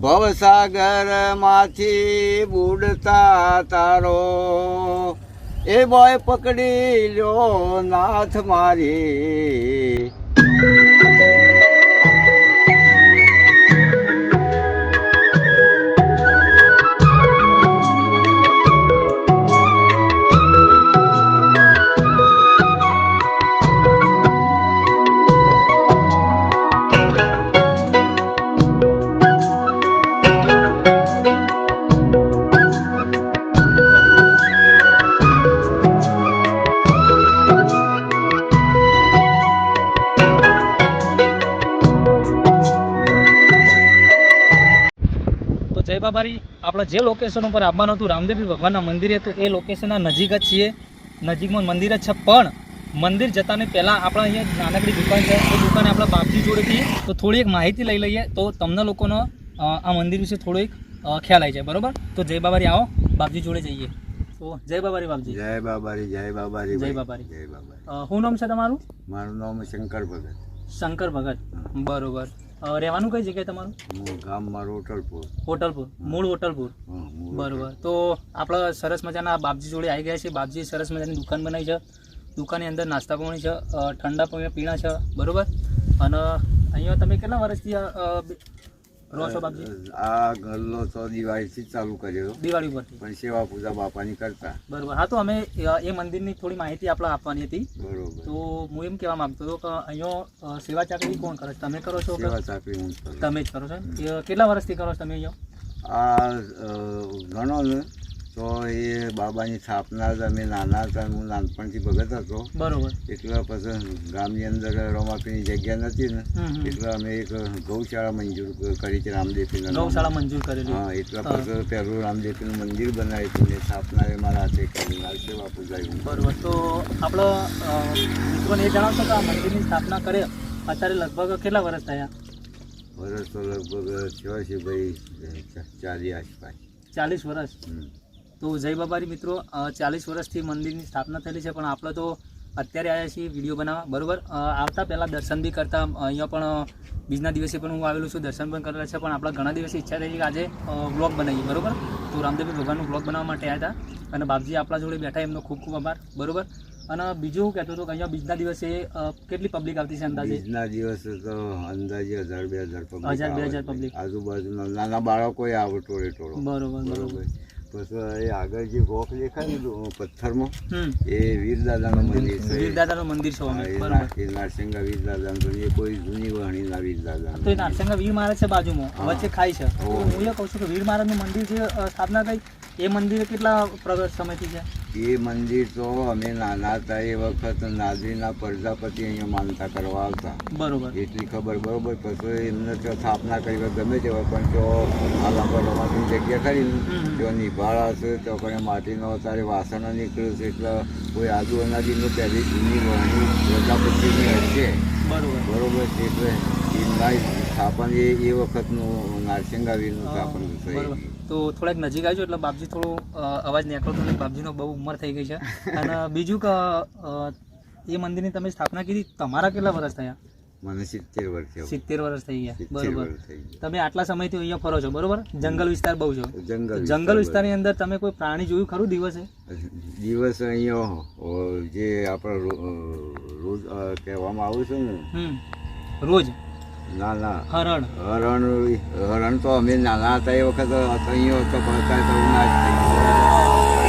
ભવસાગરમાંથી બુડતા તારો. એ બોય પકડી લ્યો નાથ મારી. બાબારી આપણે જે લોકેશન ઉપર આવવાનું હતું રામદેવી ભગવાનના મંદિરે તો એ લોકેશનના નજીક જ છીએ. નજીકમાં મંદિર જ છે પણ મંદિર જતાને પહેલાં આપણે અહીંયા નાનકડી દુકાન છે. એ દુકાને આપણા બાપજી જોડેથી તો થોડી એક માહિતી લઈ લઈએ તો તમને લોકોનો આ મંદિર વિશે થોડો એક ખ્યાલ આવી જાય બરોબર? તો જય બાબારી આવો બાપજી જોડે જઈએ. તો જય બાબારી બાપજી. જય બાબારી જય બાબારી જય. બાબારી. જય બાબારી. શું નામ છે તમારું? મારું નામ શંકર ભગત. શંકર ભગત. બરોબર. રહેવાનું કઈ જગ્યાએ તમારું? ગામ મારું હોટલપુર. હોટલપુર. મૂળ હોટલપુર બરોબર. તો આપણે સરસ મજાના બાપજી જોડે આવી ગયા છે. બાપજી સરસ મજાની દુકાન બનાવી છે. દુકાનની અંદર નાસ્તા પાણી છે ઠંડા પાણી પીણા છે બરોબર? અને અહીંયા તમે કેટલા વર્ષથી છો બાપજી. આ તો દિવાળીથી ચાલુ કર્યો. દિવાળી ઉપરથી. પણ સેવા પૂજા બાપાની કરતા. બરોબર. હા તો અમે એ મંદિરની થોડી માહિતી આપણે આપવાની હતી. બરોબર. તો હું એમ કહેવા માંગતો હતો કે અહીંયા સેવા ચાકરી કોણ કરે તમે કરો છો સેવા ચાકરી હું તમે જ કરો છો? કેટલા વર્ષથી કરો છો તમે અહીંયા? આ તો એ બાબાની સ્થાપના જ અમે નાના હતા હું નાનપણથી ભગત હતો. બરોબર. એટલે પછી ગામની અંદર રમાપીની જગ્યા નથી ને. એટલે અમે એક ગૌશાળા મંજૂર કરી છે રામદેવપીના ગૌશાળા મંજૂર કરેલી. હા એટલે. પછી પહેલું રામદેવપીનું મંદિર બનાવ્યું હતું ને સ્થાપના એ મારા હાથે કરી સેવા પૂજાયું બરોબર. તો આપણો મિત્રોને એ જણાવશો કે આ મંદિરની સ્થાપના કરે અત્યારે લગભગ કેટલા વર્ષ થયા? વર્ષ તો લગભગ થયો છે ભાઈ ચાલી આસપાસ. ચાલીસ વર્ષ. તો જય બાબારી મિત્રો ચાલીસ વર્ષથી મંદિરની સ્થાપના થયેલી છે પણ આપણે તો અત્યારે આવ્યા છીએ વીડિયો બનાવવા બરોબર? આવતા પહેલાં દર્શન બી કરતા અહીંયા પણ બીજના દિવસે પણ હું આવેલું છું દર્શન પણ કરેલા છે પણ આપણા ઘણા દિવસે ઈચ્છા થઈ કે આજે બ્લોગ બનાવીએ બરોબર? તો રામદેવી ભગવાનનું બ્લોગ બનાવવા માટે આવ્યા હતા અને બાપજી આપણા જોડે બેઠા એમનો ખૂબ ખૂબ આભાર બરોબર? અને બીજું હું કહેતો હતો કે અહીંયા બીજના દિવસે કેટલી પબ્લિક આવતી છે અંદાજે? બીજના દિવસે તો અંદાજે હજાર બે હજાર પબ્લિક હજાર, બે હજાર પબ્લિક. આજુબાજુના નાના બાળકો આવે ટોળે ટોળો બરોબર. બરોબર. પછી એ આગળ જે ગોખ દેખાય ને પથ્થરમાં એ વીરદાદાનું મંદિર છે. વીરદાદાનું મંદિર છે એ ના- નારસિંગા વીરદાદાનું તો એ કોઈ જૂની વાણીના વીરદાદા તો એ નારસંગા વીર મહારાજ છે બાજુમાં. વચ્ચે ખાઈ છે. હું એ કહું છું કે વીર મહારાજનું મંદિર જે સ્થાપના થઈ એ મંદિર કેટલા પ્રગત સમયથી છે? એ મંદિર તો અમે નાના હતા એ વખત નાદરીના પ્રજાપતિ અહીંયા માનતા કરવા આવતા. બરોબર. એટલી ખબર બરોબર પછી એમને તો સ્થાપના કરી ગમે તેવા પણ તો આ લાંબા રમાતી જગ્યા કરી જો નિભાળા છે તો પણ માટીનો અત્યારે વાસણો નીકળ્યું છે એટલે કોઈ આદુ અનાદીનું પહેલી જૂની વહણી પ્રજાપતિની હશે. બરોબર. બરોબર છે એટલે એમના સ્થાપન એ એ વખતનું નારસિંગાવીરનું સ્થાપન થયું. તો થોડાક નજીક આવજો એટલે બાપજી થોડો અવાજ નીકળતો નથી બાપજીનો બહુ ઉંમર થઈ ગઈ છે. અને બીજું કે એ મંદિરની તમે સ્થાપના કીધી તમારા કેટલા વર્ષ થયા? મને સિત્તેર વર્ષ સિત્તેર વર્ષ થઈ ગયા. બરોબર. તમે આટલા સમયથી અહીંયા ફરો છો બરોબર? જંગલ વિસ્તાર બહુ છો. જંગલ જંગલ વિસ્તારની અંદર તમે કોઈ પ્રાણી જોયું ખરું દિવસે? દિવસ અહીંયા જે આપણે રોજ કહેવામાં આવે છે ને રોજ? ના ના. હરણ. હરણ હરણ તો અમે નાના હતા એ વખત અહીંયા તો પડતા તો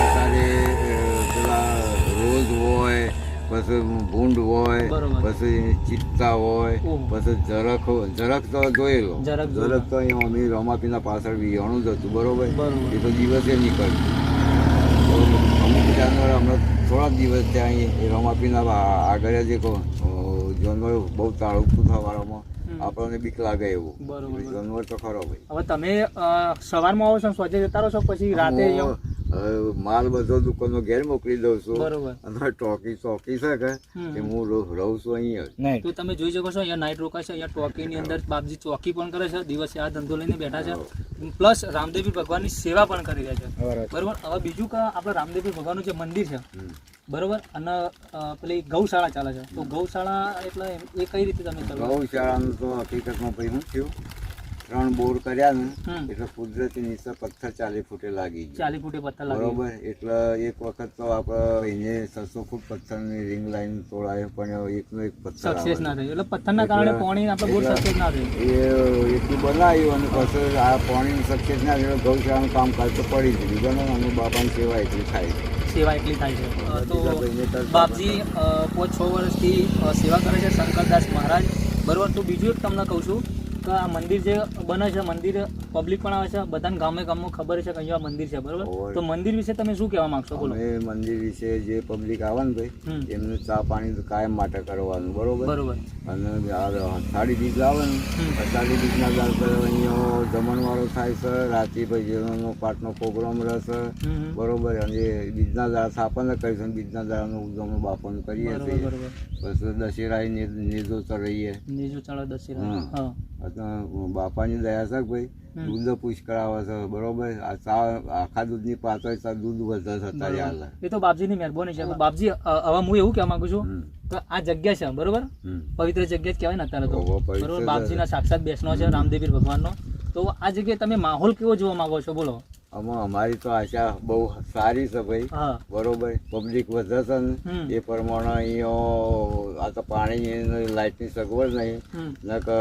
અત્યારે પેલા રોજ હોય પછી ભૂંડ હોય પછી ચિત્તા હોય પછી જરાક જરાક તો જોયેલો. જરાક તો અહીંયા અમે રમાપીના પાછળ વિહાણું જ હતું બરોબર. એ તો દિવસે નીકળ્યું. અમુક જાનવર હમણાં થોડાક દિવસ ત્યાં અહીં એ રમાપીના આગળ જે જાનવર બહુ તાળું થવાળામાં. આપણને બીક લાગે એવું. બરોબર. જાનવર તો ખરો ભાઈ. હવે તમે સવારમાં આવો છો સ્વચ્છ સોજે જતા રહો છો પછી રાતે માલ બધો દુકાનો ઘેર મોકલી દઉં છું. બરોબર. અને ટોકી ચોકી છે કે હું રહું છું અહીંયા તો તમે જોઈ શકો છો અહીંયા નાઇટ રોકાય છે અહીંયા ટોકીની અંદર બાપજી ચોકી પણ કરે છે દિવસે આ ધંધો લઈને બેઠા છે. પ્લસ રામદેવી ભગવાનની સેવા પણ કરી રહ્યા છે. બરોબર. હવે બીજું કે આપણે રામદેવી ભગવાનનું જે મંદિર છે. બરોબર? અને પેલી ગૌશાળા ચાલે છે. તો ગૌશાળા એટલે એ કઈ રીતે તમે ગૌશાળાનું તો હકીકતમાં ભાઈ શું થયું? ત્રણ બોર કર્યા ને એટલે કુદરતી નીચે પથ્થર ચાલી ફૂટે લાગી ગયા ચાલી ફૂટે પથ્થર બરોબર? એટલે એક વખત તો આપણે એને છસો ફૂટ પથ્થરની રિંગ લાઈન તોડાય પણ એકનો એક પથ્થર સક્સેસ ના થયો. એટલે પથ્થરના કારણે પાણી આપણે બોર સક્સેસ ના થયું. એ એટલું બનાવ્યું અને પછી આ પાણી સક્સેસ ના થયું. ગૌશાળાનું કામ કરતો પડી ગયું. બીજાનો અને બાપાની સેવા એટલી થાય. છે સેવા એટલી થાય છે. તો બાપજી પાંચ છ વર્ષથી સેવા કરે છે શંકરદાસ મહારાજ. બરોબર તો બીજું એક તમને કહું છું કે આ મંદિર જે બને છે મંદિર પબ્લિક પણ આવે છે બધાને ગામે ગામમાં ખબર છે કે અહીંયા મંદિર છે બરોબર? તો મંદિર વિશે તમે શું કહેવા માંગશો? બોલો. એ મંદિર વિશે જે પબ્લિક આવે ને ભાઈ એમને ચા પાણી કાયમ માટે કરવાનું બરોબર? બરોબર. અને સાડી બીજ આવે ને સાડી બીજના દાળ પર અહીંયા જમણવાળો થાય છે રાતે ભજનનો પાટનો પ્રોગ્રામ રહેશે. બરોબર? અને બીજના દાળ સ્થાપન કરીશું બીજના દાળનું ઉજવણું બાપાનું કરીએ છીએ. પછી દશેરાએ નેજો ચડીએ નીચું ચાલો દશેરા. હા. બાપાની દયા છે ભાઈ? હમ. દૂધ પૂછ કરાવે છે બરોબર? આખા દૂધની પાછળ દૂધ વધે થતા હાલ. એ તો બાપજીની મહેરબાની છે. બાપજી હવે હું એવું કહેવા માંગુ છું તો કે આ જગ્યા છે બરોબર? પવિત્ર જગ્યા જ કહેવાય ને અત્યારે તો. બરોબર. બાપજીના સાક્ષાત બેસનો છે રામદેવીર ભગવાનનો. તો આ જગ્યાએ તમે માહોલ કેવો જોવા માંગો છો? બોલો. આમાં અમારી તો આશા બહુ સારી છે ભાઈ. બરોબર. પબ્લિક વધે છે ને એ પ્રમાણે અહીંયા આ તો પાણી લાઇટની સગવડ નહીં. હમ. ને કે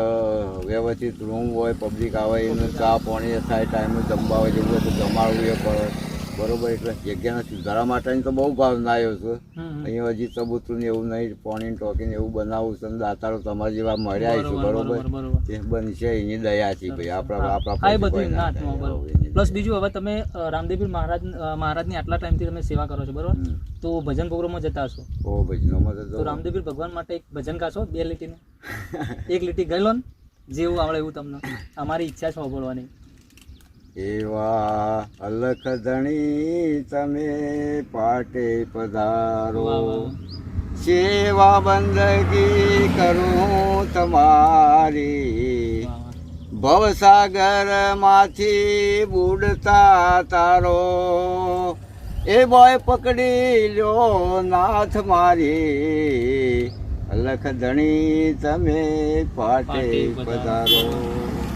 વ્યવસ્થિત રૂમ હોય પબ્લિક આવે એનું ચા પાણી થાય ટાઈમે જમવા હોય જેવું તો જમાડવું એ પડે. બરોબર એટલે જગ્યાના સુધારા માટેની તો બહુ ભાવના આવ્યો છે. અહીંયા હજી ચબૂતરું ને એવું નહીં પોણી ટોકીને એવું બનાવવું છે દાતારો તમારા જેવા મળ્યા આવીશું બરોબર એ બનશે એની દયા છે ભાઈ. આપણા આપણા એની પ્લસ બીજું હવે તમે રામદેવી મહારાજ મહારાજની આટલા ટાઈમથી તમે સેવા કરો છો બરોબર? તો ભજન પ્રોગ્રામમાં જતા હશો. ઓ ભજનોમાં તો તો રામદેવીર ભગવાન માટે એક ભજન ગાશો બે લીટીનું. એક લીટી ગઈ લો ને જેવું આવડે એવું તમને. અમારી ઈચ્છા છે સાંભળવાની. એવા અલખ ધણી તમે પાટે પધારો. સેવા બંદગી કરું તમારી વાહ, વાહ. ભવસાગરમાંથી બુડતા તારો એ બોય પકડી લ્યો નાથ મારી અલખ ધણી તમે પાટે પધારો.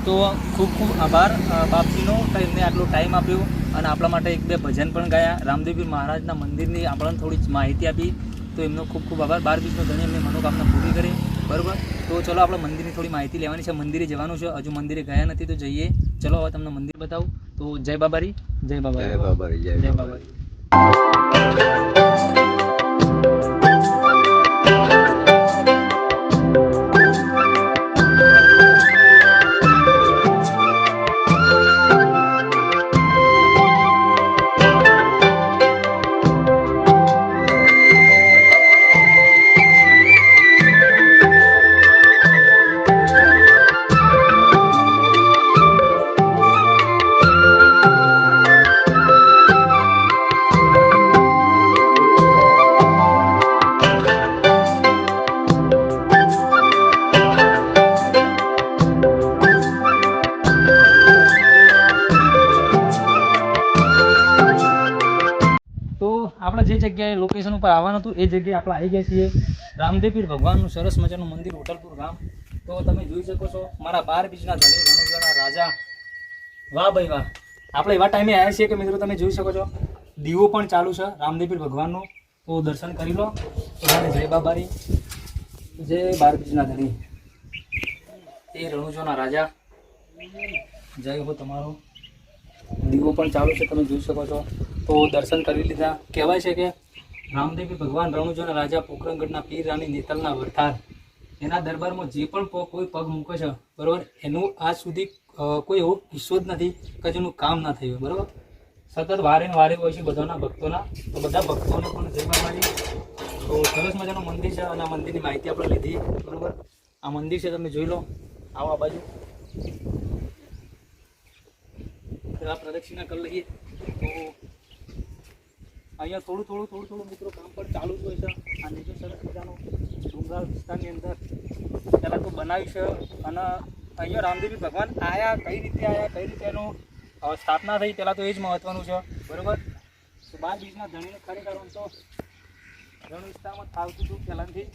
તો ખૂબ ખૂબ આભાર. બાપજીનો એમને આટલો ટાઈમ આપ્યો અને આપણા માટે એક બે ભજન પણ ગાયા. રામદેવજી મહારાજના મંદિરની આપણને થોડી માહિતી આપી. તો એમનો ખૂબ ખૂબ આભાર. બાર બીજનો ધણી એમની મનોકામના પૂરી કરી. બરાબર? તો ચલો આપણે મંદિરની થોડી માહિતી લેવાની છે. મંદિરે જવાનું છે. હજુ મંદિરે ગયા નથી તો જઈએ. ચલો હવે તમને મંદિર બતાવું. તો જય બાબારી. જય જય બાબારી. બાબારી જય જય બાબારી. લોકેશન ઉપર આવવાનું હતું, એ જગ્યાએ આપણે આવી ગયા છીએ. રામદેવપીર ભગવાનનું સરસ મજાનું મંદિર, હોટલપુર ગામ. તો તમે જોઈ શકો છો, મારા બાર બીજના ધણી રણુજાના રાજા વાહ ભાઈ વાહ. આપણે એવા ટાઈમે આવ્યા છીએ કે મિત્રો તમે જોઈ શકો છો, દીવો પણ ચાલુ છે રામદેવપીર ભગવાનનું. તો દર્શન કરી લો. જય બાબારી. જય બાર બીજના ધણી. એ રણુજોના રાજા. જય હો તમારો. દીવો પણ ચાલુ છે, તમે જોઈ શકો છો. તો દર્શન કરી લીધા. કહેવાય છે કે રામદેવી ભગવાન રણુજોના રાજા પોખરણગઢના પીર રાણી નેતલના વરથાર એના દરબારમાં જે પણ કોઈ પગ મૂકે છે, બરાબર? એનું આજ સુધી કોઈ એવો કિસ્સો જ નથી કે જેનું કામ ના થયું બરાબર? સતત વારે વારે હોય છે બધાના ભક્તોના. તો બધા ભક્તોને પણ જય બાબાજી તો સરસ મજાનું મંદિર છે અને આ મંદિરની માહિતી આપણે લીધી, બરાબર? આ મંદિર છે, તમે જોઈ લો. આવો આ બાજુ. આ પ્રદક્ષિણા કરી લઈએ. તો અહીંયા થોડું થોડું થોડું થોડું મિત્રો કામ પણ ચાલુ જ હોય છે. અને જો સરસ મજાનો ડુંગરાળ વિસ્તારની અંદર પહેલાં તો બનાવ્યું છે અને અહીંયા રામદેવી ભગવાન આયા, કઈ રીતે આયા, કઈ રીતે એનું સ્થાપના થઈ પહેલાં તો એ જ મહત્વનું છે. બરાબર? તો બાર બીજના ધણીને ખરેખર તો રણ વિસ્તારમાં થાવતું હતું પહેલાંથી.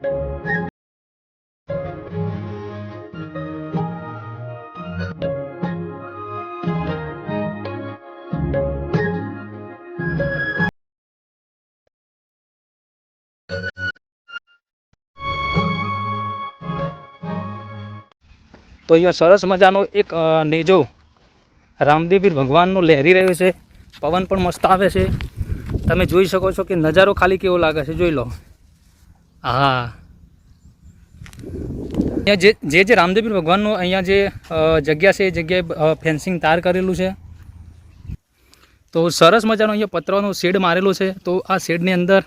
તો અહીંયા સરસ મજાનો એક નેજો રામદેવીર ભગવાનનો લહેરી રહ્યો છે. પવન પણ મસ્ત આવે છે. તમે જોઈ શકો છો કે નજારો ખાલી કેવો લાગે છે. જોઈ લો. હા. અહીંયા જે જે જે રામદેવીર ભગવાનનું અહીંયા જે જગ્યા છે, એ જગ્યાએ ફેન્સિંગ તાર કરેલું છે. તો સરસ મજાનો અહીંયા પતરાનો શેડ મારેલો છે. તો આ શેડની અંદર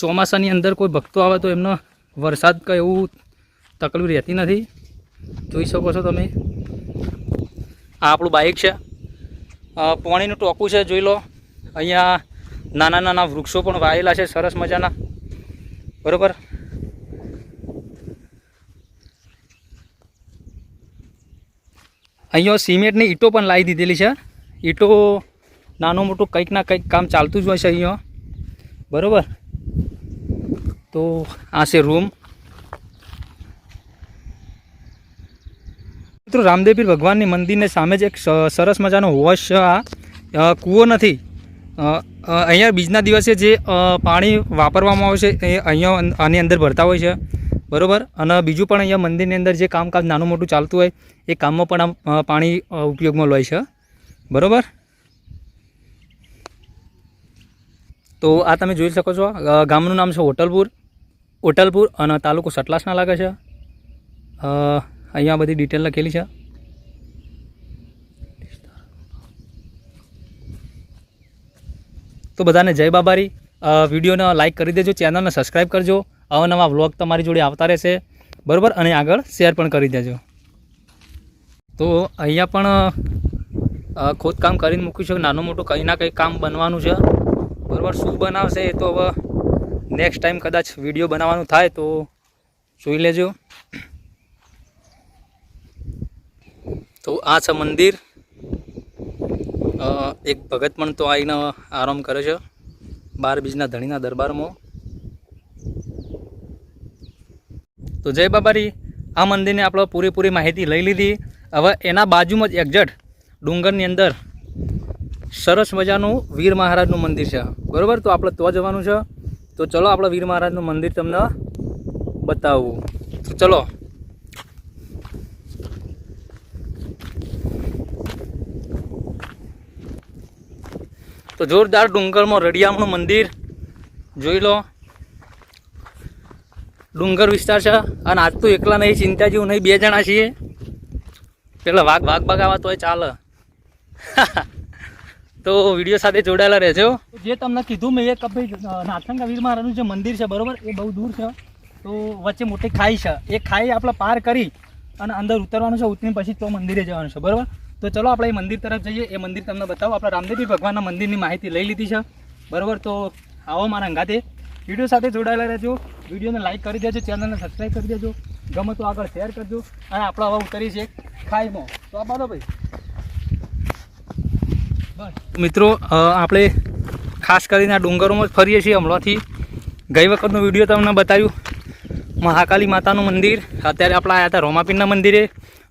ચોમાસાની અંદર કોઈ ભક્તો આવે તો એમનો વરસાદ કંઈ એવું તકલીફ રહેતી નથી. જોઈ શકો છો તમે. આ આપણું બાઇક છે. પાણીનું ટોકું છે, જોઈ લો. અહીંયા નાના નાના વૃક્ષો પણ વાયેલા છે, સરસ મજાના. બરોબર? અહીંયા સિમેન્ટની ઈંટો પણ લાવી દીધેલી છે. ઈંટો નાનું મોટું કંઈક ના કંઈક કામ ચાલતું જ હોય છે અહીંયા. બરોબર? તો આ છે રૂમ. મિત્રો રામદેવીર ભગવાનની મંદિરની સામે જ એક સરસ મજાનો વોશ છે આ. કૂવો નથી. અહીંયા બીજના દિવસે જે પાણી વાપરવામાં આવે છે, એ અહીંયા આની અંદર ભરતા હોય છે. બરોબર? અને બીજું પણ અહીંયા મંદિરની અંદર જે કામકાજ નાનું મોટું ચાલતું હોય, એ કામમાં પણ આ પાણી ઉપયોગમાં લોય છે. બરોબર? તો આ તમે જોઈ શકો છો. ગામનું નામ છે હોટલપુર. હોટલપુર અને તાલુકો સટલાસના લાગે છે. અહીંયા બધી ડિટેલ લખેલી છે. તો બધાને જય બાબારી. વિડીયોને લાઇક કરી દેજો ચેનલને સબસ્ક્રાઈબ કરજો. અવનવા વ્લોગ તમારી જોડે આવતા રહેશે. બરાબર? અને આગળ શેર પણ કરી દેજો. તો અહીંયા પણ ખોદકામ કરીને મૂક્યું છે. નાનું મોટું કંઈ ના કંઈ કામ બનવાનું છે. બરાબર? શું બનાવશે એ તો હવે નેક્સ્ટ ટાઈમ કદાચ વીડિયો બનાવવાનું થાય તો જોઈ લેજો. તો આ છે મંદિર. એક ભગત પણ તો આવીને આરામ કરે છે. બાર બીજના ધણીના દરબારમાં. તો જય બાબારી, આ મંદિરની આપણે પૂરેપૂરી માહિતી લઈ લીધી. હવે એના બાજુમાં જ એક્ઝેક્ટ ડુંગરની અંદર સરસ મજાનું વીર મહારાજનું મંદિર છે. બરાબર? તો આપણે તો જવાનું છે. તો ચલો આપણે વીર મહારાજનું મંદિર તમને બતાવવું તો ચલો. તો જોરદાર ડુંગરમાં રડિયામનું મંદિર. જોઈ લો. ડુંગર વિસ્તાર છે. અને આજ તો એકલા નહીં, ચિંતા જેવું નહીં, બે જણા છીએ. પેલા વાઘ વાઘ બગાવા તોય ચાલે. તો વીડિયો સાથે જોડાયેલા રહેજો. જે તમને કીધું મેં એક ભાઈ નાથંગા વીર જે મંદિર છે, બરાબર, એ બહુ દૂર છે. તો વચ્ચે મોટી ખાઈ છે. એ ખાઈ આપણે પાર કરી અને અંદર ઉતરવાનું છે, ઉતરીને પછી તો મંદિરે જવાનું છે, બરોબર? તો ચલો આપણે એ મંદિર તરફ જઈએ. એ મંદિર તમને બતાવો. આપણે રામદેવી ભગવાનના મંદિરની માહિતી લઈ લીધી છે. બરાબર? તો આવો મારા અંગાતે. વીડિયો સાથે જોડાયેલા રહેજો. વિડીયોને લાઇક કરી દેજો. ચેનલને સબસ્ક્રાઈબ કરી દેજો. ગમે તો આગળ શેર કરજો. અને આપણે હવે ઉતરી છે ખાઈમાં. તો આ બાદો ભાઈ. મિત્રો આપણે ખાસ કરીને આ ડુંગરોમાં જ ફરીએ છીએ હમણાંથી. ગઈ વખતનો વીડિયો તમને બતાવ્યું. મહાકાલી માતાનું મંદિર. અત્યારે આપણે આવ્યા હતા રોમાપીરના મંદિરે.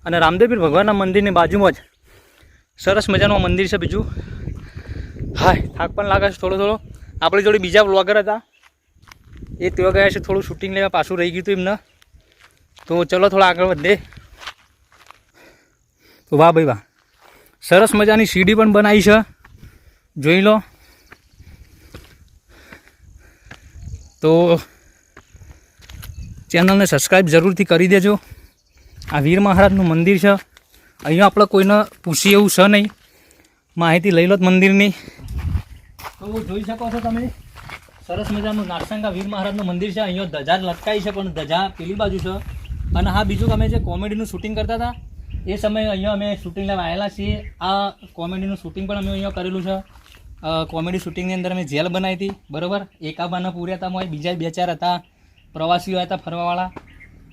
અને રામદેવપીર ભગવાનના મંદિરની બાજુમાં જ સરસ મજાનું મંદિર છે બીજું. હાય, થાક પણ લાગે છે થોડો થોડો. આપણી જોડે બીજા બ્લોગર હતા. એ તેવા ગયા છે થોડું શૂટિંગ લેવા પાછું રહી ગયું હતું એમને. તો ચલો થોડા આગળ વધે. તો વાહ ભાઈ વાહ. સરસ મજાની સીડી પણ બનાવી છે. જોઈ લો. તો ચેનલને સબસ્ક્રાઈબ જરૂરથી કરી દેજો. આ વીર મહારાજનું મંદિર છે. અહીંયા આપણે કોઈને પૂછીએ એવું છે નહીં. માહિતી લઈ લો મંદિરની. તો જોઈ શકો છો તમે, સરસ મજાનું નારસંગા વીર મહારાજનું મંદિર છે. અહીંયા ધજા લટકાઈ છે, પણ ધજા પેલી બાજુ છે. અને હા, બીજું અમે જે કોમેડીનું શૂટિંગ કરતા હતા, એ સમયે અહીંયા અમે શૂટિંગ લેવા આવેલા છીએ. આ કોમેડીનું શૂટિંગ પણ અમે અહીંયા કરેલું છે. કોમેડી શૂટિંગની અંદર અમે જેલ બનાવી હતી. બરાબર? એકાબાના પૂર્યા હતા, બીજા બે ચાર હતા. પ્રવાસીઓ હતા, ફરવાવાળા.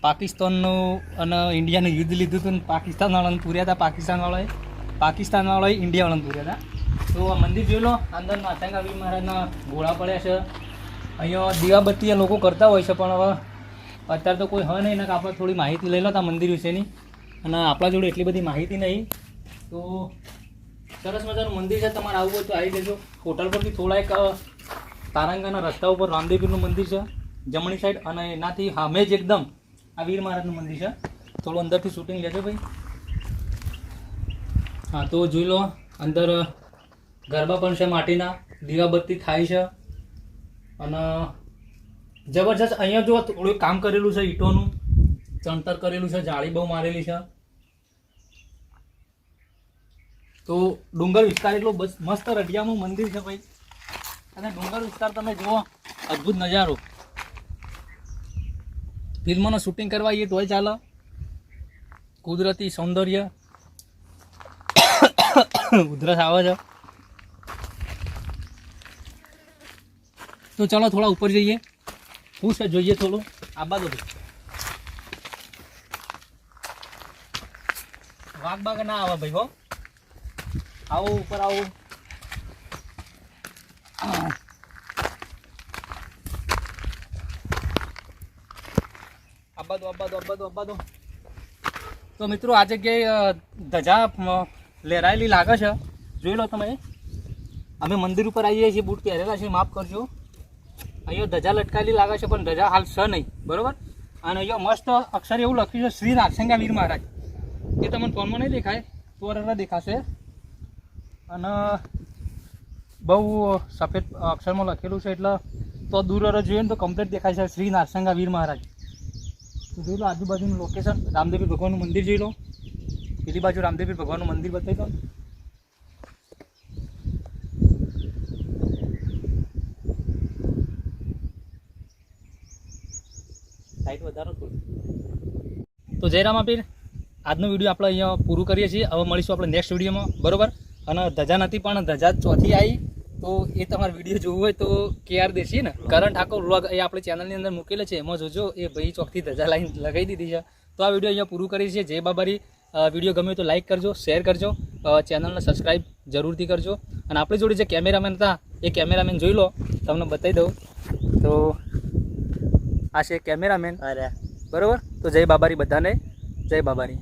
પાકિસ્તાનનું અને ઇન્ડિયાનું યુદ્ધ લીધું હતું ને, પાકિસ્તાનવાળાને પૂર્યા હતા, પાકિસ્તાનવાળાએ. પાકિસ્તાનવાળાએ ઇન્ડિયાવાળાને પૂર્યા હતા. તો આ મંદિર જોઈ લો, અંદર માતા વીર મહારાજના ગોળા પડ્યા છે. અહીંયા દીવાબત્તી લોકો કરતા હોય છે, પણ હવે અત્યારે તો કોઈ હ નહીં ને આપણે થોડી માહિતી લઈ લો તા મંદિર વિશેની. અને આપણા જોડે એટલી બધી માહિતી નહીં. તો સરસ મજાનું મંદિર છે, તમારે આવવું હોય તો આવી જજો. હોટલ પરથી થોડા એક તારંગાના રસ્તા ઉપર રામદેવીનું મંદિર છે, જમણી સાઈડ અને એનાથી સામે જ એકદમ આ વીર મહારાજનું મંદિર છે. થોડું અંદરથી શૂટિંગ લેજો ભાઈ. હા, તો જોઈ લો, અંદર ગરબા પણ છે માટીના. દીવાબત્તી થાય છે. અને જબરજસ્ત અહીંયા જો થોડું કામ કરેલું છે ઈંટોનું. ચણતર કરેલું છે, જાળી બહુ મારેલી છે. તો ડુંગર વિસ્તાર એટલો બસ, મસ્ત રઢિયાનું મંદિર છે ભાઈ. અને ડુંગર વિસ્તાર તમે જુઓ, અદ્ભુત નજારો. ફિલ્મનું શૂટિંગ કરવા આવીએ તોય ચાલે. કુદરતી સૌંદર્ય. ઉધરસ આવે છે. તો ચાલો થોડા ઉપર જઈએ. છે? જોઈએ થોડું. આ બાજુ. વાઘ બાગ ના આવે ભાઈ હો. આવો ઉપર આવો. આબા દો આબા દો આબા દો આબા દો તો મિત્રો, આ જગ્યાએ ધજા લહેરાયેલી લાગે છે. જોઈ લો તમે. અમે મંદિર ઉપર આવીએ છીએ, બૂટ પહેરેલા છે માફ કરજો. અહીંયા ધજા લટકાયેલી લાગે છે, પણ ધજા હાલ છે નહીં. બરોબર? અને અહીંયા મસ્ત અક્ષર એવું લખ્યું છે, શ્રી નારસંગા વીર મહારાજ. એ તમને ફોનમાં નહીં દેખાય તો દેખાશે. અને બહુ સફેદ અક્ષરમાં લખેલું છે, એટલે તો દૂર જોઈએ ને તો કમ્પ્લીટ દેખાય છે, શ્રી નારસંગા વીર મહારાજ. તો જોઈ લો, આજુબાજુનું લોકેશન રામદેવી ભગવાનનું મંદિર જોઈ લો. પેલી બાજુ રામદેવી ભગવાનનું મંદિર બતાવી દો સાઈડ વધારો તો જયરામ આપીર આજનો વીડિયો આપણે અહીંયા પૂરું કરીએ છીએ. હવે મળીશું આપણે નેક્સ્ટ વિડીયોમાં. બરોબર? અને ધજા નથી, પણ ધજા ચોથી આવી. તો એ તમારે વીડિયો જોવું હોય તો કેઆર દેશી ને. કરણ ઠાકોર વ્લોગ એ આપણે ચેનલની અંદર મૂકેલો છે. એમાં જોજો એ ભાઈ ચોકથી ધજા લાઈન લગાવી દીધી છે. તો આ વીડિયો અહીંયા પૂરું કરીએ છીએ. જય બાબારી. વીડિયો ગમે તો લાઈક કરજો શેર કરજો. ચેનલને સબસ્ક્રાઈબ જરૂરથી કરજો. અને આપણી જોડે જે કેમેરામેન હતા એ કેમેરામેન જોઈ લો. તમને બતાવી દઉં. તો આ છે કેમેરામેન અરે. બરાબર? તો જય બાબારી બધાને. જય બાબારી.